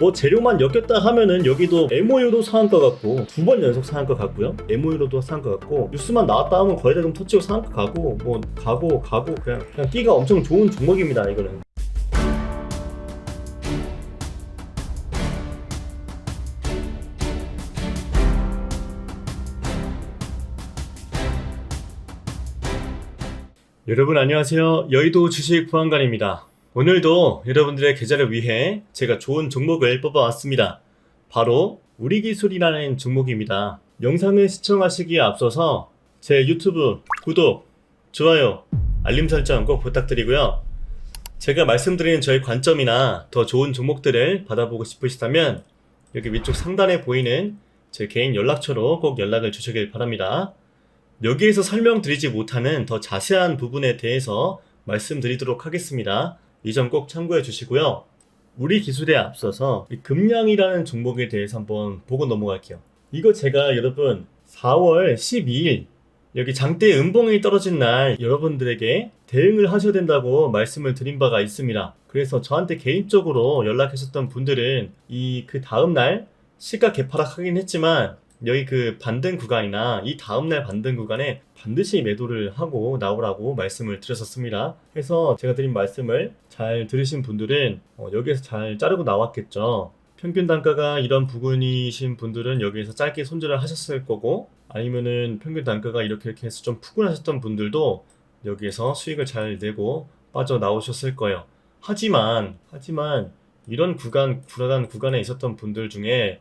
뭐 재료만 엮였다 하면은 여기도 MOU도 상한가 같고 두 번 연속 상한가 같고요. MOU로도 상한가 같고 뉴스만 나왔다 하면 거의 다 좀 터치고 상한가 가고 뭐 가고 가고 그냥 그냥 끼가 엄청 좋은 종목입니다. 이거는. 여러분 안녕하세요. 여의도 주식 보안관입니다. 오늘도 여러분들의 계좌를 위해 제가 좋은 종목을 뽑아왔습니다. 바로 우리 기술이라는 종목입니다. 영상을 시청하시기에 앞서서 제 유튜브 구독, 좋아요, 알림 설정 꼭 부탁드리고요. 제가 말씀드리는 저의 관점이나 더 좋은 종목들을 받아보고 싶으시다면 여기 위쪽 상단에 보이는 제 개인 연락처로 꼭 연락을 주시길 바랍니다. 여기에서 설명드리지 못하는 더 자세한 부분에 대해서 말씀드리도록 하겠습니다. 이 점 꼭 참고해 주시고요. 우리 기술에 앞서서 이 금량이라는 종목에 대해서 한번 보고 넘어갈게요. 이거 제가 여러분 4월 12일 여기 장대 음봉이 떨어진 날 여러분들에게 대응을 하셔야 된다고 말씀을 드린 바가 있습니다. 그래서 저한테 개인적으로 연락하셨던 분들은 이 그 다음 날 시가 개파락 하긴 했지만 여기 그 반등 구간이나 이 다음 날 반등 구간에 반드시 매도를 하고 나오라고 말씀을 드렸었습니다. 그래서 제가 드린 말씀을 잘 들으신 분들은 어, 여기에서 잘 자르고 나왔겠죠. 평균 단가가 이런 부분이신 분들은 여기에서 짧게 손절을 하셨을 거고 아니면은 평균 단가가 이렇게 이렇게 해서 좀 푸근하셨던 분들도 여기에서 수익을 잘 내고 빠져나오셨을 거예요. 하지만 하지만 이런 구간 불안한 구간에 있었던 분들 중에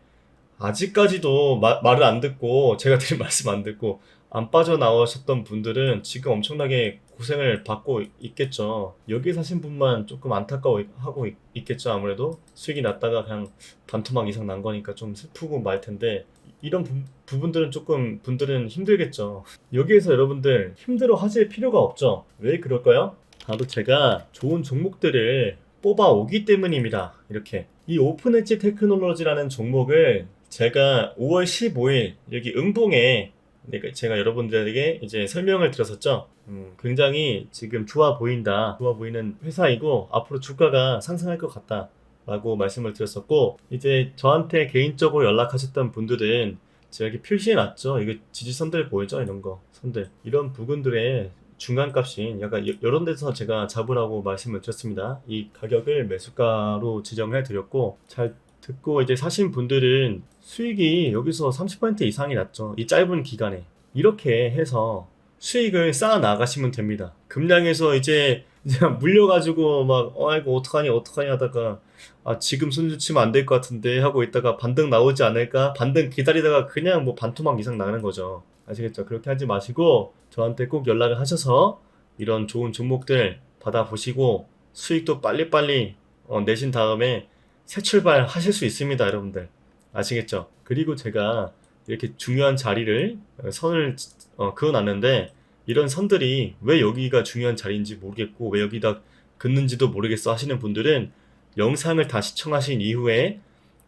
아직까지도 마- 말을 안 듣고 제가 드린 말씀 안 듣고 안 빠져나오셨던 분들은 지금 엄청나게 고생을 받고 있겠죠. 여기 사신 분만 조금 안타까워하고 있- 있겠죠. 아무래도 수익이 났다가 그냥 반토막 이상 난 거니까 좀 슬프고 말 텐데 이런 부, 부분들은 조금 분들은 힘들겠죠. 여기에서 여러분들 힘들어 하실 필요가 없죠. 왜 그럴까요? 바로 제가 좋은 종목들을 뽑아 오기 때문입니다. 이렇게 이 오픈 엣지 테크놀로지라는 종목을 제가 5월 15일 여기 음봉에 내가- 제가 여러분들에게 이제 설명을 드렸었죠. 음, 굉장히 지금 좋아 보인다. 좋아 보이는 회사이고 앞으로 주가가 상승할 것 같다. 라고 말씀을 드렸었고 이제 저한테 개인적으로 연락하셨던 분들은 제가 이렇게 표시해 놨죠. 이거 지지선들 보이죠? 이런 거 선들 이런 부분들의 중간값인 약간 여- 이런 데서 제가 잡으라고 말씀을 드렸습니다. 이 가격을 매수가로 지정해 드렸고 잘 듣고 이제 사신 분들은 수익이 여기서 30% 이상이 났죠. 이 짧은 기간에. 이렇게 해서 수익을 쌓아 나가시면 됩니다. 금량에서 이제, 물려가지고 막, 어, 아이고, 어떡하니, 어떡하니 하다가, 아, 지금 손주 치면 안 될 것 같은데 하고 있다가 반등 나오지 않을까? 반등 기다리다가 그냥 뭐 반토막 이상 나는 거죠. 아시겠죠? 그렇게 하지 마시고, 저한테 꼭 연락을 하셔서 이런 좋은 종목들 받아보시고, 수익도 빨리빨리 어, 내신 다음에 새 출발 하실 수 있습니다, 여러분들. 아시겠죠? 그리고 제가 이렇게 중요한 자리를 어, 선을 어, 그어놨는데 이런 선들이 왜 여기가 중요한 자리인지 모르겠고 왜 여기다 긋는지도 모르겠어 하시는 분들은 영상을 다 시청하신 이후에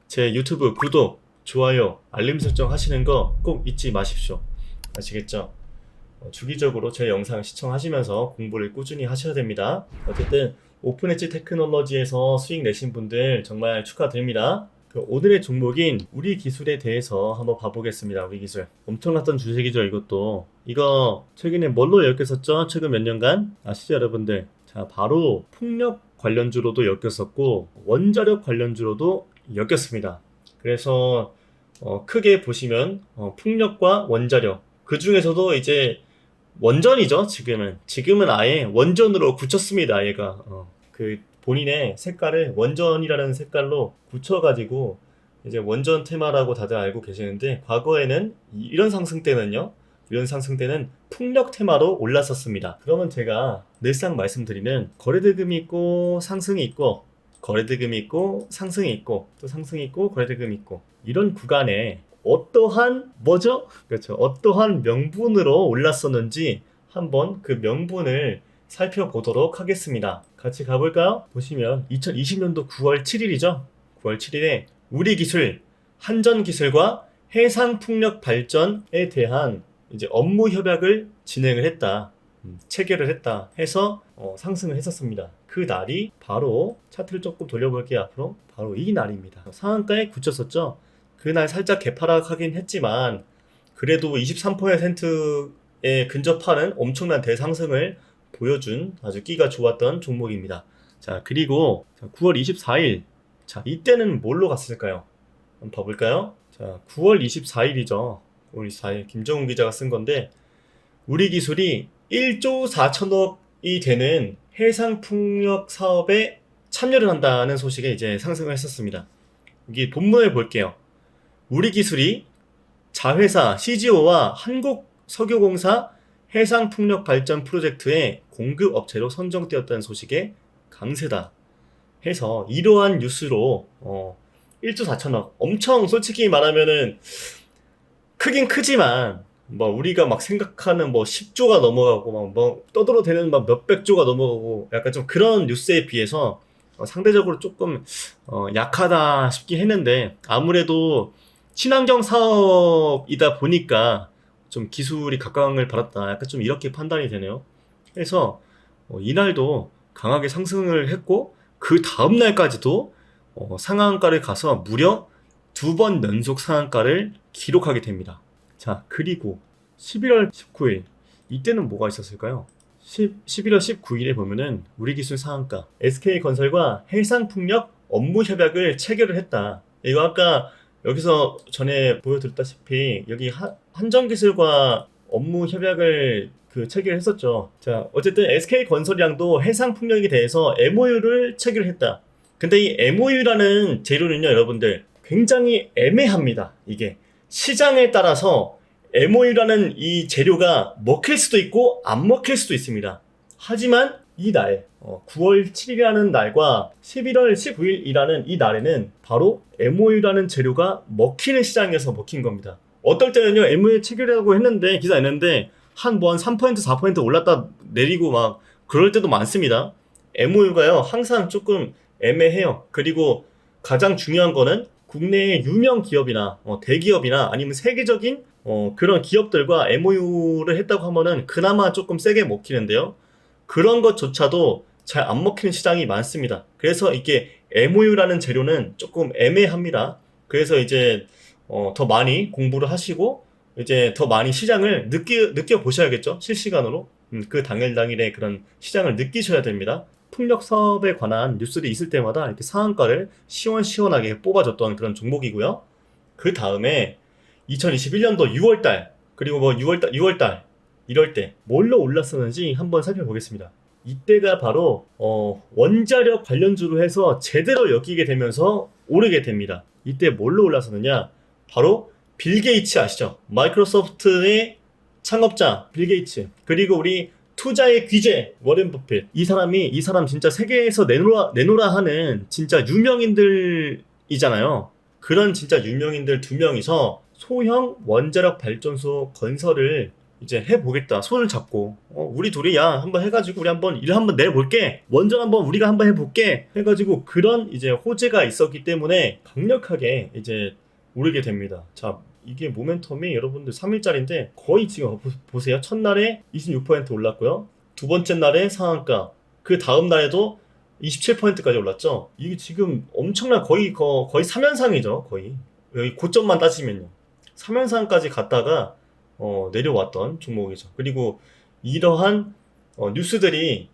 제 유튜브 구독, 좋아요, 알림 설정 하시는 거 꼭 잊지 마십시오. 아시겠죠? 어, 주기적으로 제 영상 시청하시면서 공부를 꾸준히 하셔야 됩니다. 어쨌든 오픈 엣지 테크놀로지에서 수익 내신 분들 정말 축하드립니다. 그 오늘의 종목인 우리 기술에 대해서 한번 봐보겠습니다. 우리 기술. 엄청났던 주식이죠, 이것도. 이거 최근에 뭘로 엮였었죠? 최근 몇 년간? 아시죠, 여러분들? 자, 바로 풍력 관련주로도 엮였었고, 원자력 관련주로도 엮였습니다. 그래서, 어, 크게 보시면, 어, 풍력과 원자력. 그 중에서도 이제 원전이죠, 지금은. 지금은 아예 원전으로 굳혔습니다, 얘가. 어, 그 본인의 색깔을 원전이라는 색깔로 굳혀가지고 이제 원전 테마라고 다들 알고 계시는데 과거에는 이- 이런 상승 때는요 이런 상승 때는 풍력 테마로 올랐었습니다 그러면 제가 늘상 말씀드리는 거래대금이 있고 상승이 있고 거래대금이 있고 상승이 있고 또 상승이 있고 거래대금이 있고 이런 구간에 어떠한 뭐죠? 그렇죠 어떠한 명분으로 올랐었는지 한번 그 명분을 살펴보도록 하겠습니다. 같이 가볼까요? 보시면 2020년도 9월 7일이죠. 9월 7일에 우리 기술, 한전 기술과 해상 풍력 발전에 대한 이제 업무 협약을 진행을 했다. 음, 체결을 했다 해서 어, 상승을 했었습니다. 그 날이 바로 차트를 조금 돌려볼게요 앞으로 바로 이 날입니다 상한가에 굳혔었죠 그날 살짝 개파락하긴 했지만 그래도 23%에 근접하는 엄청난 대상승을 보여준 아주 끼가 좋았던 종목입니다. 자 그리고 9월 24일. 자 이때는 뭘로 갔을까요? 한번 봐볼까요? 자 9월 24일이죠. 9월 24일. 김정훈 기자가 쓴 건데 우리 기술이 1조 4천억이 되는 해상풍력 사업에 참여를 한다는 소식에 이제 상승을 했었습니다. 여기 본문을 볼게요. 우리 기술이 자회사 CGO와 한국석유공사 해상풍력 발전 프로젝트의 공급 업체로 선정되었다는 소식에 강세다. 해서 이러한 뉴스로 어, 1조 4천억 엄청 솔직히 말하면은 크긴 크지만 뭐 우리가 막 생각하는 뭐 10조가 넘어가고 막 뭐 떠들어 대는 막 몇백 조가 넘어가고 약간 좀 그런 뉴스에 비해서 어, 상대적으로 조금 어, 약하다 싶긴 했는데 아무래도 친환경 사업이다 보니까 좀 기술이 각광을 받았다 약간 좀 이렇게 판단이 되네요. 그래서 어, 이날도 강하게 상승을 했고 그 다음 날까지도 어, 상한가를 가서 무려 두 번 연속 상한가를 기록하게 됩니다. 자, 그리고 11월 19일 이때는 뭐가 있었을까요? 10, 11월 19일에 보면은 우리 기술 상한가 SK건설과 해상풍력 업무 협약을 체결을 했다. 이거 아까 여기서 전에 보여드렸다시피 여기 한- 한정기술과 업무 협약을 그 체결했었죠. 자, 어쨌든 SK건설이랑도 해상 풍력에 대해서 MOU를 체결했다. 근데 이 MOU라는 재료는요, 여러분들 굉장히 애매합니다. 이게 시장에 따라서 MOU라는 이 재료가 먹힐 수도 있고 안 먹힐 수도 있습니다. 하지만 이 날, 어, 9월 7일이라는 날과 11월 19일이라는 이 날에는 바로 MOU라는 재료가 먹히는 시장에서 먹힌 겁니다. 어떨 때는요, MOU 체결이라고 했는데, 기사 냈는데, 한 뭐 한 3%, 4% 올랐다 내리고 막, 그럴 때도 많습니다. MOU가요, 항상 조금 애매해요. 그리고 가장 중요한 거는 국내의 유명 기업이나 어, 대기업이나 아니면 세계적인 어, 그런 기업들과 MOU를 했다고 하면은 그나마 조금 세게 먹히는데요. 그런 것조차도 잘 안 먹히는 시장이 많습니다. 그래서 이게 MOU라는 재료는 조금 애매합니다. 그래서 이제 어, 더 많이 공부를 하시고 이제 더 많이 시장을 느끼, 느껴보셔야겠죠. 실시간으로. 음, 그 당일 당일의 그런 시장을 느끼셔야 됩니다. 풍력 사업에 관한 뉴스들이 있을 때마다 이렇게 상한가를 시원시원하게 뽑아줬던 그런 종목이고요. 그 다음에 2021년도 6월달 그리고 뭐 6월달 6월달 이럴 때 뭘로 올랐었는지 한번 살펴보겠습니다. 이때가 바로 어, 원자력 관련주로 해서 제대로 엮이게 되면서 오르게 됩니다. 이때 뭘로 올랐었느냐? 바로 빌 게이츠 아시죠? 마이크로소프트의 창업자 빌 게이츠 그리고 우리 투자의 귀재 워렌 버핏 이 사람이 이 사람 진짜 세계에서 내놓아 내놓으라 하는 진짜 유명인들이잖아요. 그런 진짜 유명인들 두 명이서 소형 원자력 발전소 건설을 이제 해보겠다. 손을 잡고 어, 우리 둘이 야 한번 해가지고 우리 한번 일 한번 내볼게. 원전 한번 우리가 한번 해볼게. 해가지고 그런 이제 호재가 있었기 때문에 강력하게 이제 오르게 됩니다. 자 이게 모멘텀이 여러분들 3일짜리인데 거의 지금 보- 보세요. 첫날에 26% 올랐고요. 두 번째 날에 상한가. 그 다음 날에도 27%까지 올랐죠. 이게 지금 엄청난 거의 거, 거의 3연상이죠. 거의 여기 고점만 따지면요. 3연상까지 갔다가 어, 내려왔던 종목이죠. 그리고 이러한 어, 뉴스들이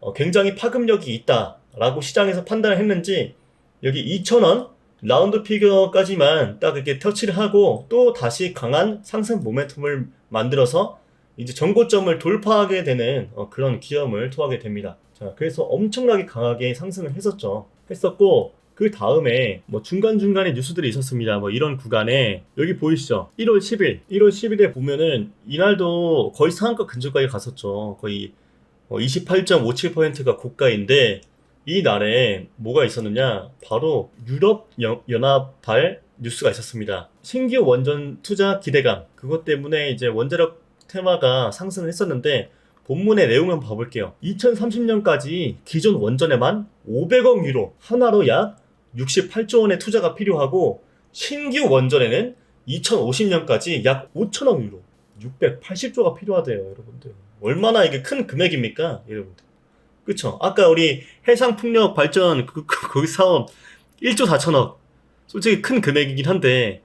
어, 굉장히 파급력이 있다라고 시장에서 판단을 했는지 여기 2,000원 라운드 피겨까지만 딱 이렇게 터치를 하고 또 다시 강한 상승 모멘텀을 만들어서 이제 전고점을 돌파하게 되는 어, 그런 기염을 토하게 됩니다. 자, 그래서 엄청나게 강하게 상승을 했었죠. 했었고 그 다음에 뭐 중간중간에 뉴스들이 있었습니다. 뭐 이런 구간에 여기 보이시죠? 1월 10일, 1월 10일에 보면은 이날도 거의 상한가 근처까지 갔었죠. 거의 28.57%가 고가인데 이 날에 뭐가 있었느냐? 바로 유럽 연- 연합발 뉴스가 있었습니다. 신규 원전 투자 기대감 그것 때문에 이제 원자력 테마가 상승을 했었는데 본문의 내용을 봐볼게요. 2030년까지 기존 원전에만 500억 유로 하나로 약 68조 원의 투자가 필요하고 신규 원전에는 2050년까지 약 5천억 유로 680조가 필요하대요, 여러분들. 얼마나 이게 큰 금액입니까, 여러분들? 그쵸? 아까 우리 해상풍력 발전 그, 그, 거기 사업 1조 4천억. 솔직히 큰 금액이긴 한데,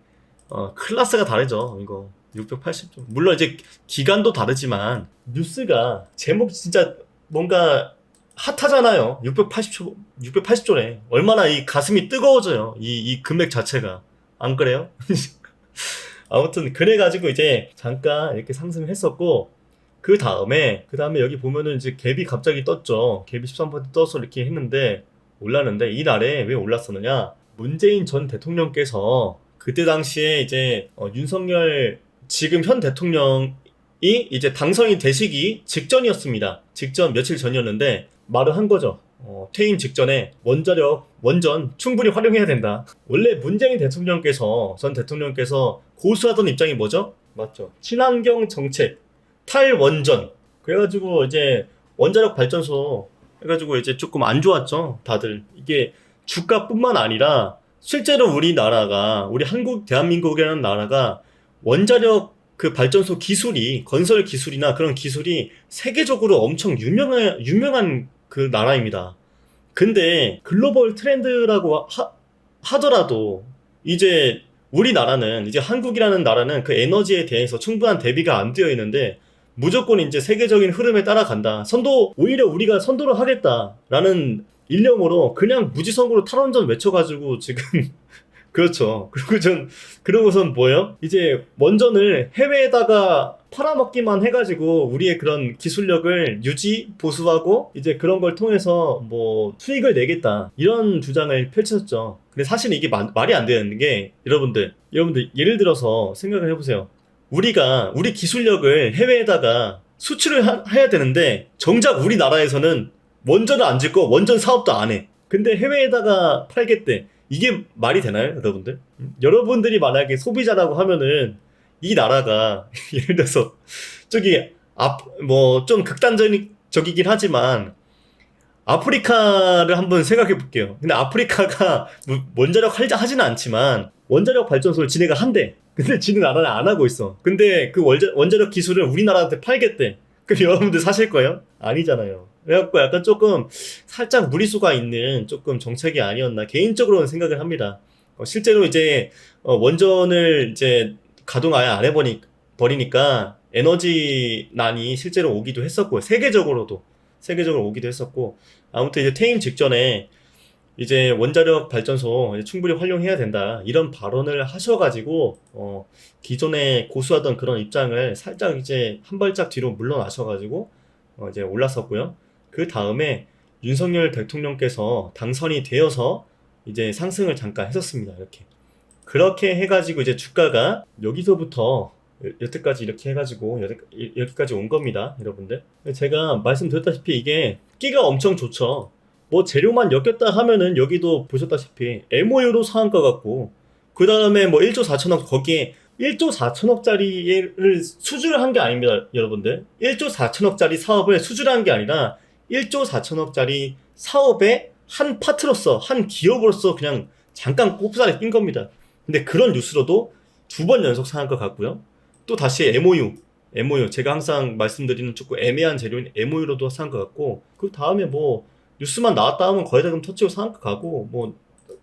어, 클래스가 다르죠, 이거. 680조. 물론 이제 기간도 다르지만, 뉴스가 제목 진짜 뭔가 핫하잖아요. 680조, 680조래. 얼마나 이 가슴이 뜨거워져요. 이, 이 금액 자체가. 안 그래요? 아무튼, 그래가지고 이제 잠깐 이렇게 상승했었고, 그 다음에, 그 다음에 여기 보면은 이제 갭이 갑자기 떴죠. 갭이 13% 떠서 이렇게 했는데, 올랐는데, 이날에 왜 올랐었느냐? 문재인 전 대통령께서 그때 당시에 이제 어, 윤석열 지금 현 대통령이 이제 당선이 되시기 직전이었습니다. 직전 며칠 전이었는데 말을 한 거죠. 어, 퇴임 직전에 원자력 원전 충분히 활용해야 된다. 원래 문재인 대통령께서 전 대통령께서 고수하던 입장이 뭐죠? 맞죠. 친환경 정책, 탈원전. 그래가지고 이제 원자력 발전소 해가지고 이제 조금 안 좋았죠. 다들 이게 주가뿐만 아니라 실제로 우리나라가 우리 한국 대한민국이라는 나라가 원자력 그 발전소 기술이 건설 기술이나 그런 기술이 세계적으로 엄청 유명한 유명한 그 나라입니다. 근데 글로벌 트렌드라고 하, 하더라도 이제 우리나라는 이제 한국이라는 나라는 그 에너지에 대해서 충분한 대비가 안 되어 있는데 무조건 이제 세계적인 흐름에 따라간다. 선도 오히려 우리가 선도를 하겠다라는 일념으로 그냥 무지성으로 탈원전 외쳐가지고 지금 그렇죠. 그리고 전 그러고선 뭐예요? 이제 원전을 해외에다가 팔아먹기만 해가지고 우리의 그런 기술력을 유지 보수하고 이제 그런 걸 통해서 뭐 수익을 내겠다 이런 주장을 펼쳤죠. 근데 사실 이게 마- 말이 안 되는 게 여러분들 여러분들 예를 들어서 생각을 해보세요. 우리가 우리 기술력을 해외에다가 수출을 하- 해야 되는데 정작 우리나라에서는 원전을 안 짓고 원전 사업도 안 해. 근데 해외에다가 팔겠대. 이게 말이 되나요, 여러분들? 음, 여러분들이 만약에 소비자라고 하면은 이 나라가 예를 들어서 저기 앞뭐 좀 극단적이긴 하지만 아프리카를 한번 생각해 볼게요. 근데 아프리카가 뭐 원자력 할자 하지는 않지만 원자력 발전소를 지네가 한대. 근데 지네 나라는 안 하고 있어. 근데 그 원자, 원자력 기술을 우리나라한테 팔겠대. 그럼 여러분들 사실 거예요? 아니잖아요. 그래갖고 약간 조금 살짝 무리수가 있는 조금 정책이 아니었나 개인적으로는 생각을 합니다. 어, 실제로 이제 어, 원전을 이제 가동 아예 안 해버니 버리니까 에너지난이 실제로 오기도 했었고 세계적으로도 세계적으로 오기도 했었고 아무튼 이제 퇴임 직전에 이제 원자력 발전소 이제 충분히 활용해야 된다 이런 발언을 하셔가지고 어, 기존에 고수하던 그런 입장을 살짝 이제 한 발짝 뒤로 물러나셔가지고 어, 이제 올랐었고요. 그 다음에 윤석열 대통령께서 당선이 되어서 이제 상승을 잠깐 했었습니다. 이렇게. 그렇게 해가지고 이제 주가가 여기서부터 여- 여태까지 이렇게 해가지고 여태, 여기까지 온 겁니다. 여러분들. 제가 말씀드렸다시피 이게 끼가 엄청 좋죠. 뭐 재료만 엮였다 하면은 여기도 보셨다시피 MOU로 상한가 같고 그 다음에 뭐 1조 4천억 거기에 1조 4천억짜리를 수주를 한게 아닙니다, 여러분들. 1조 4천억짜리 사업을 수주를 한게 아니라 1조 4천억짜리 사업의 한 파트로서, 한 기업으로서 그냥 잠깐 꼽사리 낀 겁니다. 근데 그런 뉴스로도 두 번 연속 상한가 같고요. 또 다시 MOU, MOU. 제가 항상 말씀드리는 조금 애매한 재료인 MOU로도 상한가 같고, 그 다음에 뭐, 뉴스만 나왔다 하면 거의 다 그럼 터치고 상한가 가고, 뭐,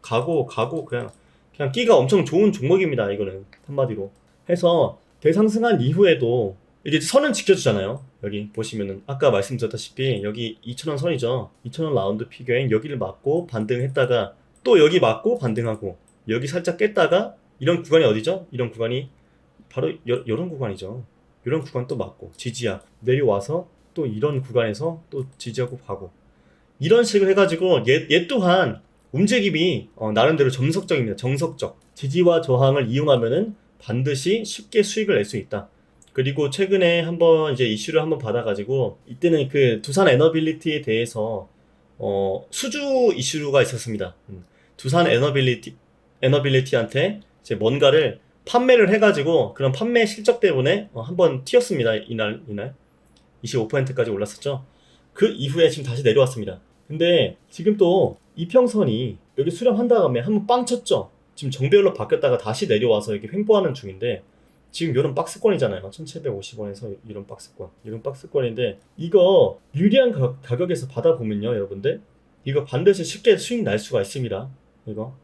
가고, 가고, 그냥, 그냥 끼가 엄청 좋은 종목입니다, 이거는. 한마디로. 해서 대상승한 이후에도 이제 선은 지켜주잖아요. 여기 보시면은 아까 말씀드렸다시피 여기 2,000원 선이죠. 2,000원 라운드 피겨인 여기를 맞고 반등했다가 또 여기 맞고 반등하고 여기 살짝 깼다가 이런 구간이 어디죠? 이런 구간이 바로 여, 이런 구간이죠. 이런 구간 또 맞고 지지하 내려와서 또 이런 구간에서 또 지지하고 가고 이런 식으로 해가지고 얘, 얘 또한 움직임이 어, 나름대로 정석적입니다. 정석적 지지와 저항을 이용하면은 반드시 쉽게 수익을 낼 수 있다. 그리고 최근에 한번 이제 이슈를 한번 받아가지고 이때는 그 두산 에너빌리티에 대해서 어, 수주 이슈가 있었습니다. 음, 두산 에너빌리티 에너빌리티한테 이제 뭔가를 판매를 해가지고 그런 판매 실적 때문에 어, 한번 튀었습니다. 이날 이날 25%까지 올랐었죠. 그 이후에 지금 다시 내려왔습니다. 근데 지금 또 이평선이 여기 수렴한 다음에 한번 빵 쳤죠. 지금 정배열로 바뀌었다가 다시 내려와서 이렇게 횡보하는 중인데 지금 이런 박스권이잖아요. 1750원에서 이런 박스권. 이런 박스권인데 이거 유리한 가, 가격에서 받아보면요, 여러분들. 이거 반드시 쉽게 수익 날 수가 있습니다. 이거.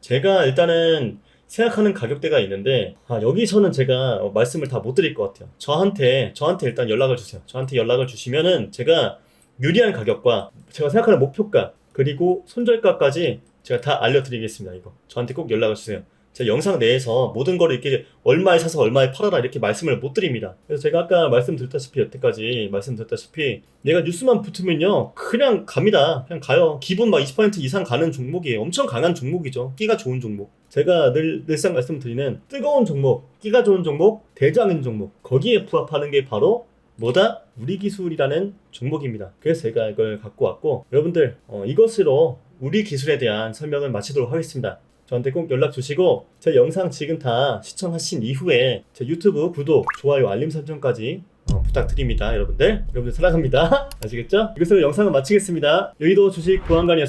제가 일단은 생각하는 가격대가 있는데 아, 여기서는 제가 어, 말씀을 다 못 드릴 것 같아요. 저한테 저한테 일단 연락을 주세요. 저한테 연락을 주시면은 제가 유리한 가격과 제가 생각하는 목표가 그리고 손절가까지 제가 다 알려드리겠습니다. 이거 저한테 꼭 연락을 주세요. 제가 영상 내에서 모든 거를 이렇게 얼마에 사서 얼마에 팔아라 이렇게 말씀을 못 드립니다. 그래서 제가 아까 말씀드렸다시피 여태까지 말씀드렸다시피 얘가 뉴스만 붙으면요 그냥 갑니다. 그냥 가요. 기본 막20% 이상 가는 종목이에요. 엄청 강한 종목이죠. 끼가 좋은 종목. 제가 늘 늘상 말씀드리는 뜨거운 종목, 끼가 좋은 종목, 대장인 종목 거기에 부합하는 게 바로 뭐다? 우리 기술이라는 종목입니다. 그래서 제가 이걸 갖고 왔고 여러분들 어, 이것으로 우리 기술에 대한 설명을 마치도록 하겠습니다. 저한테 꼭 연락 주시고 제 영상 지금 다 시청하신 이후에 제 유튜브 구독, 좋아요, 알림 설정까지 어, 부탁드립니다. 여러분들 여러분들 사랑합니다. 아시겠죠? 이것으로 영상을 마치겠습니다. 여의도 주식 보안관이었습니다.